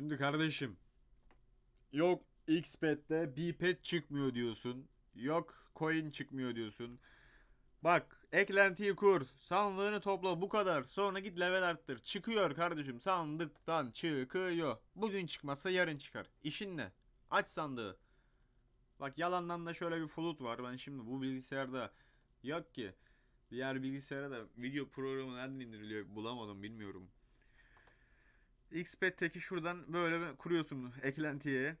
Şimdi kardeşim. Yok Xpet'te B-Pet çıkmıyor diyorsun. Yok coin çıkmıyor diyorsun. Bak eklentiyi kur. Sandığını topla bu kadar. Sonra git level arttır. Çıkıyor kardeşim. Sandıktan çıkıyor. Bugün çıkmazsa yarın çıkar. İşin ne? Aç sandığı. Bak yalandan da şöyle bir flut var. Ben şimdi bu bilgisayarda yok ki. Diğer bilgisayara da video programı nereden indiriliyor bulamadım bilmiyorum. Xpet'teki şuradan böyle kuruyorsun eklentiye.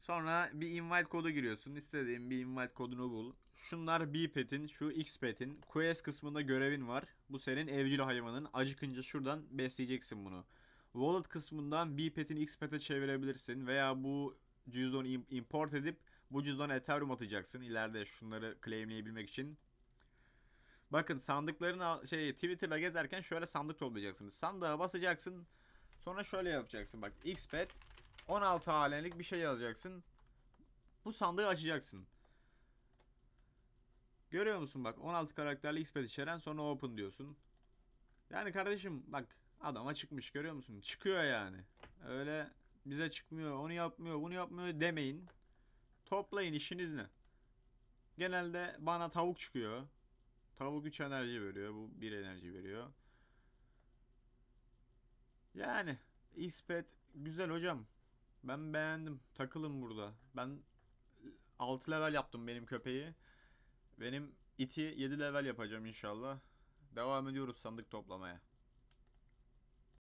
Sonra bir invite kodu giriyorsun. İstediğin bir invite kodunu bul. Şunlar Bpet'in, şu Xpet'in quest kısmında görevin var. Bu senin evcil hayvanın. Acıkınca şuradan besleyeceksin bunu. Wallet kısmından Bpet'in Xpet'e çevirebilirsin veya bu cüzdanı im- import edip bu cüzdana Ethereum atacaksın ileride şunları claimleyebilmek için. Bakın sandıkların şey Twitter'da gezerken şöyle sandık toplayacaksınız. Sandığa basacaksın. Sonra şöyle yapacaksın. Bak Xpet 16 hanelik bir şey yazacaksın. Bu sandığı açacaksın. Görüyor musun bak 16 karakterli Xpet içeren sonra open diyorsun. Yani kardeşim bak adama çıkmış görüyor musun? Çıkıyor yani. Öyle bize çıkmıyor, onu yapmıyor, bunu yapmıyor demeyin. Toplayın işiniz ne? Genelde bana tavuk çıkıyor. Tavuk 3 enerji veriyor. Bu 1 enerji veriyor. Yani Xpet güzel hocam. Ben beğendim. Takılın burada. Ben 6 level yaptım benim köpeği. Benim iti 7 level yapacağım inşallah. Devam ediyoruz sandık toplamaya.